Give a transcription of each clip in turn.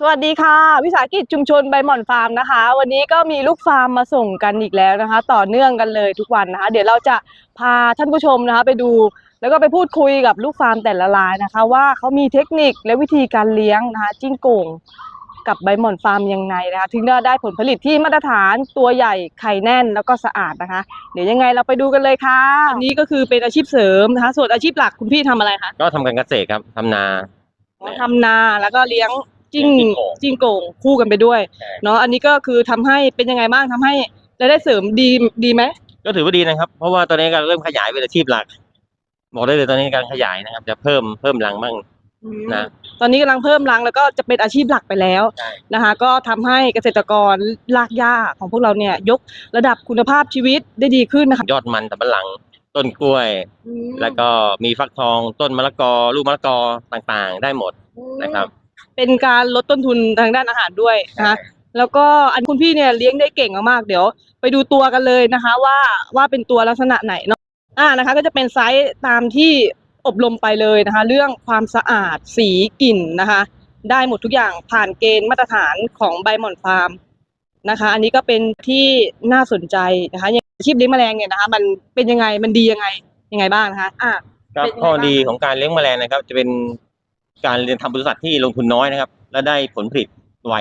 สวัสดีค่ะ วิสาหกิจชุมชนใบหม่อนฟาร์มนะคะ วันนี้ก็มีลูกฟาร์มมาส่งกันอีกแล้วนะคะ ต่อเนื่องกันเลยทุกวันนะคะ เดี๋ยวเราจะพาท่านผู้ชมนะคะ ไปดูแล้วก็ไปพูดคุยกับลูกฟาร์มแต่ละรายนะคะ ว่าเขามีเทคนิคและวิธีการเลี้ยงนะคะ จิ้งโก่งกับใบหม่อนฟาร์มยังไงนะคะถึงจะได้ผลผลิตที่มาตรฐานตัวใหญ่ไข่แน่นแล้วก็สะอาดนะคะ เดี๋ยวยังไงเราไปดูกันเลยค่ะอันนี้ก็คือเป็นอาชีพเสริมนะคะ ส่วนอาชีพหลักคุณพี่ทำอะไรคะก็ทำการเกษตรครับทำนา ทำนาแล้วก็เลี้ยง จิ้งเลี้ยงจิ้งโก่ง จิ้งโก่งคู่กันไปด้วยใช่เนาะอันนี้ก็คือทำให้เป็นยังไงบ้างทำให้รายได้เสริมดีดีไหมก็ถือว่าดีนะครับ เพราะว่าตอนนี้ก็เริ่มขยายเป็นอาชีพหลัก บอกได้เลยตอนนี้การขยายนะครับ จะเพิ่มเพิ่มรังบ้างนะ ตอนนี้กำลังเพิ่มรังแล้วก็จะเป็นอาชีพหลักไปแล้วใช่ นะคะ ก็ทำให้เกษตรกรลากหญ้าของพวกเราเนี่ยยกระดับคุณภาพชีวิตได้ดีขึ้นนะคะยอดมันสำปะหลัง ต้นกล้วย แล้วก็มีฟักทอง ต้นมะละกอ ลูกมะละกอต่างๆ ได้หมดนะครับ เป็นการลดต้นทุนทางด้านอาหารด้วยนะคะแล้วก็อันคุณพี่เนี่ยเลี้ยงได้เก่งมากๆเดี๋ยว ไปดูตัวกันเลยนะคะ ว่าว่าเป็นตัวลักษณะไหนเนาะอ่านะคะ ก็จะเป็นไซส์ตามที่อบรมไปเลยนะคะ เรื่องความสะอาดสีกลิ่นนะคะ ได้หมดทุกอย่างผ่านเกณฑ์มาตรฐานของใบหม่อนฟาร์มนะคะ อันนี้ก็เป็นที่น่าสนใจนะคะอย่างอาชีพเลี้ยงแมลงเนี่ยนะคะ มันเป็นยังไงมันดียังไงยังไงบ้างนะคะอะครับเป็นยังไงข้อบ้างดีของการเลี้ยงแมลงนะครับ จะเป็น การเรียนทำบริษัทที่ลงทุนน้อยนะครับ และได้ผลผลิตไวม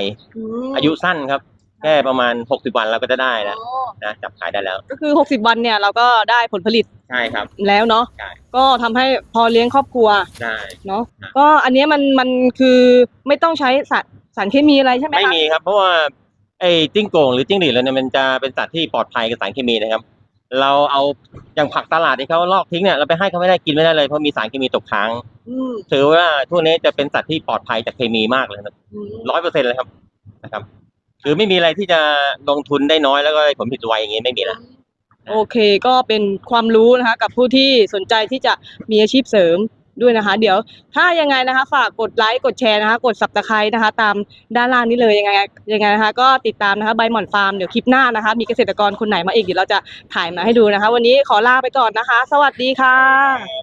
อายุสั้นครับ แค่ประมาณ 60 วันเราก็จะได้แล้วอ๋อนะจับขายได้แล้ว ก็คือ 60 วันเนี่ยเราก็ได้ผลผลิตใช่ครับ แล้วเนาะใช่ก็ทำให้พอเลี้ยงครอบครัวได้เนาะครับก็อันเนี้ยมันมันคือไม่ต้องใช้สารสารเคมีอะไรใช่ไหมไม่คะมีครับ เพราะว่าไอ้จิ้งโก่งหรือจิ้งหรีดเราเนี่ยมันจะเป็นสัตว์ที่ปลอดภัยกับสารเคมีนะครับ เราเอาอย่างผักตลาดที่เขาลอกทิ้งเนี่ยเราไปให้เขาไม่ได้กินไม่ได้เลยเพราะมีสารเคมีตกค้างอืมถือว่าทั่วนี้จะเป็นสัตว์ที่ปลอดภัยจากเคมีมากเลยครับอืมร้อยเปอร์เซ็นต์เลยครับนะครับ คือไม่มีอะไรที่จะลงทุนได้น้อยแล้วก็ได้ผลผลิตไวอย่างนี้ไม่มีละ โอเคก็เป็นความรู้นะคะ กับผู้ที่สนใจที่จะมีอาชีพเสริม ด้วยนะคะ เดี๋ยวถ้ายังไงนะคะ ฝากกดไลค์กดแชร์นะคะ กดซับสไคร้นะคะ ตามด้านล่างนี้เลยยังไงยังไงนะคะ ก็ติดตามนะคะใบหม่อนฟาร์มเดี๋ยวคลิปหน้านะคะ มีเกษตรกรคนไหนมาอีกเดี๋ยวเราจะถ่ายมาให้ดูนะคะ วันนี้ขอลาไปก่อนนะคะ สวัสดีค่ะ